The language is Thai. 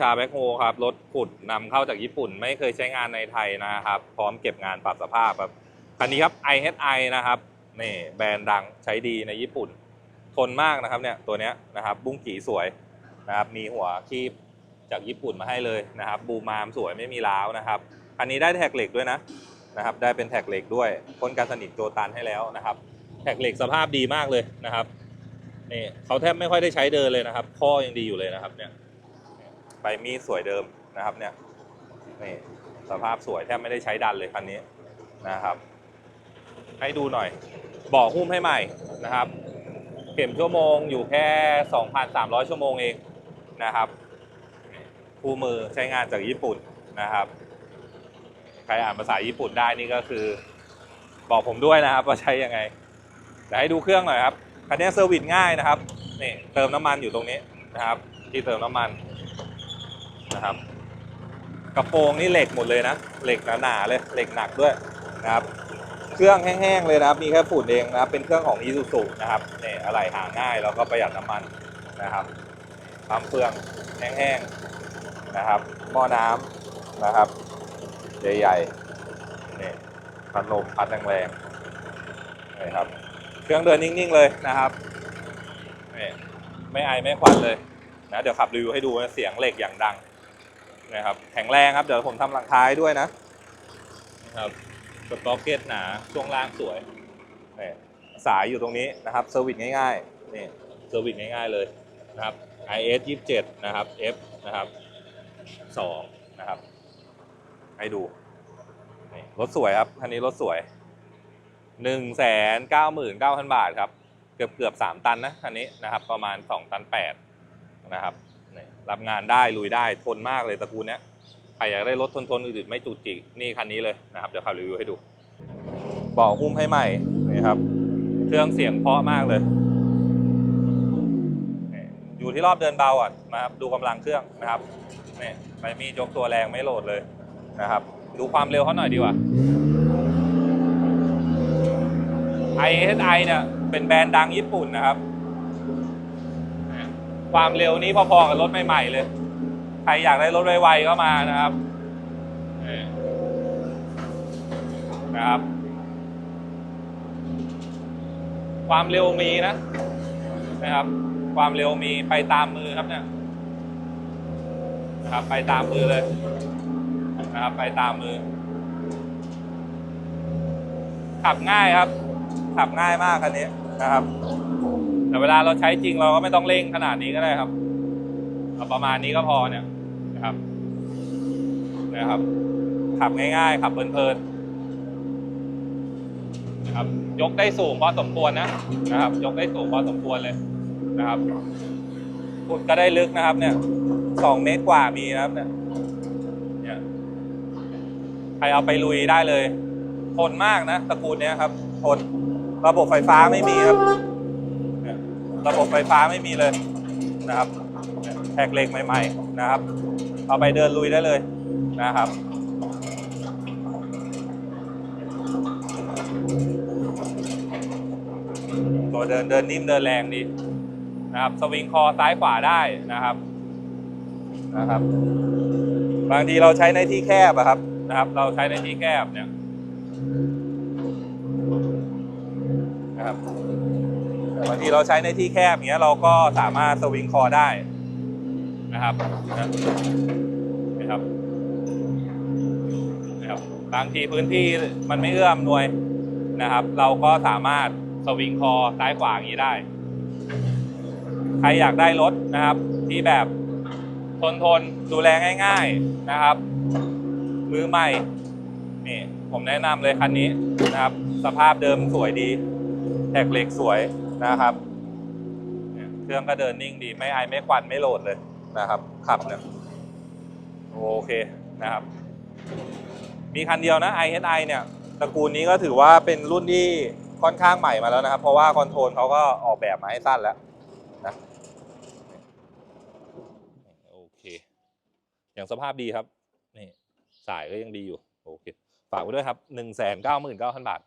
ชาแบ็คโฮครับรถขุดนำเข้าจากญี่ปุ่น ไม่เคยใช้งานในไทยนะครับ พร้อมเก็บงานปรับสภาพครับคันนี้ครับ IHI นะครับนี่แบรนด์ดังใช้ดีในญี่ปุ่น ทนมากนะครับเนี่ยตัวเนี้ยนะครับบุ้งกี่สวยนะครับมีหัวคีบจากญี่ปุ่นมาให้เลยนะครับ บูมามสวยไม่มีร้าวนะครับคันนี้ได้แท็กเหล็กด้วยนะนะครับ ได้เป็นแท็กเหล็กด้วยพ่นการสนิทโจตันให้แล้วนะครับ แท็กเหล็กสภาพดีมากเลยนะครับนี่เขาแทบไม่ค่อยได้ใช้เดินเลยนะครับข้อยังดีอยู่เลยนะครับเนี่ย ใบมีสวยเดิมนะครับเนี่ยนี่สภาพสวยแทบไม่ได้ใช้ดันเลยคันนี้นะครับ ให้ดูหน่อยเบอหุ้มให้ใหม่นะครับ เข็มชั่วโมงอยู่แค่ 2,300 ชั่วโมงเองนะครับคู่มือใช้งานจากญี่ปุ่นนะครับใครอ่านภาษาญี่ปุ่นได้นี่ก็คือ บอกผมด้วยนะครับว่าใช้ยังไงเดี๋ยวให้ดูเครื่องหน่อยครับคันนี้เซอร์วิสง่ายนะครับนี่เติมน้ำมันอยู่ตรงนี้นะครับ ที่เติมน้ำมัน นะครับ กระโปรงนี่เหล็กหมดเลยนะ เหล็กหนาๆเลย เหล็กหนักด้วยนะครับ เครื่องแห้งๆเลยนะครับ มีแค่ฝุ่นเองนะครับ เป็นเครื่องของ i s u z u นะครับเนี่ยอะไรหาง่ายแล้วก็ประหยัดน้ำมันนะครับปั๊มเฟืองแห้งๆนะครับ หม้อน้ำนะครับใหญ่ๆนี่พัดลมพัดแรงๆนี่ครับ เครื่องเดินนิ่งๆเลยนะครับนี่ไม่ไอไม่ควันเลยนะเดี๋ยวขับรีวิวให้ดูนะเสียงเหล็กอย่างดัง นะครับแข็งแรงครับเดี๋ยวผมทำหลังท้ายด้วยนะนะครับสป็อกเก็ตหนาช่วงล่างสวยนี่สายอยู่ตรงนี้นะครับเซอร์วิสง่ายๆนี่เซอร์วิสง่ายๆเลยนะครับ IS 27 นะครับ F นะครับ2นะครับให้ดูนี่รถสวยครับคันนี้รถสวย 1 9 9 0 0 0 บาทครับ เกือบเกือบ3ตันนะคันนี้นะครับประมาณ 2 ตัน 8 นะครับ รับงานได้ลุยได้ทนมากเลยตระกูลเนี้ยใครอยากได้รถทนทนๆอื่นๆไม่จุกจิกนี่คันนี้เลยนะครับเดี๋ยวขับรีวิวให้ดูเบอกหุ้มให้ใหม่นี่ครับ เครื่องเสียงเพาะมากเลย อยู่ที่รอบเดินเบาอะมาครับดูกำลังเครื่องนะครับนี่ไม่มียกตัวแรงไม่โหลดเลยนะครับ ดูความเร็วเขาหน่อยดีกว่า ISI เนี่ยเป็นแบรนด์ดังญี่ปุ่นนะครับ ความเร็วนี้พอๆกับรถใหม่ๆเลย ใครอยากได้รถไวๆก็มานะครับนี่นะครับ ความเร็วมีนะนะครับ ความเร็วมีไปตามมือครับเนี่ยครับไปตามมือเลยนะครับ ไปตามมือ ขับง่ายครับ ขับง่ายมากคันนี้นะครับ แต่เวลาเราใช้จริงเราก็ไม่ต้องเร่งขนาดนี้ก็ได้ครับเอาประมาณนี้ก็พอเนี่ยนะครับนะครับ ขับง่ายๆ ขับเพลินๆนะครับ ยกได้สูงพอสมควรนะนะครับ ยกได้สูงพอสมควรเลยนะครับขุดก็ได้ลึกนะครับ เนี่ยสองเมตรกว่ามีนะครับเนี่ยเนี่ยใครเอาไปลุยได้เลยทนมากนะตระกูลเนี้ยครับทนระบบไฟฟ้าไม่มีครับ ระบบไฟฟ้าไม่มีเลยนะครับแท็กเหล็กใหม่ ๆ นะครับ เอาไปเดินลุยได้เลยนะครับตัวเดินเดินนิ่มเดินแรงดีนะครับ สวิงคอซ้ายขวาได้นะครับนะครับ บางทีเราใช้ในที่แคบอะครับนะครับ เราใช้ในที่แคบเนี่ยนะครับ บางทีเราใช้ในที่แคบอย่างเงี้ยเราก็สามารถสวิงคอได้นะครับนะครับนะครับบางทีพื้นที่มันไม่เอื้อมหน่วยนะครับ เราก็สามารถสวิงคอซ้ายขวาอย่างนี้ได้ ใครอยากได้รถนะครับ ที่แบบทนทนดูแลง่าย ๆนะครับ มือใหม่นี่ผมแนะนำเลยคันนี้นะครับ สภาพเดิมสวยดีแท็กเหล็กสวย นะครับเนี่ยเครื่องก็เดินนิ่งดีไม่ไอไม่ควันไม่โหลดเลยนะครับ ขับเนี่ยโอเคนะครับ มีคันเดียวนะ ISI เนี่ยตระกูลนี้ก็ถือว่าเป็นรุ่นที่ค่อนข้างใหม่มาแล้วนะครับ เพราะว่าคอนโทรลเขาก็ออกแบบมาให้สั้นแล้วนะโอเค อย่างสภาพดีครับนี่สายก็ยังดีอยู่โอเค ฝากไว้ด้วยครับ1 9 9 9 0 0 0บาท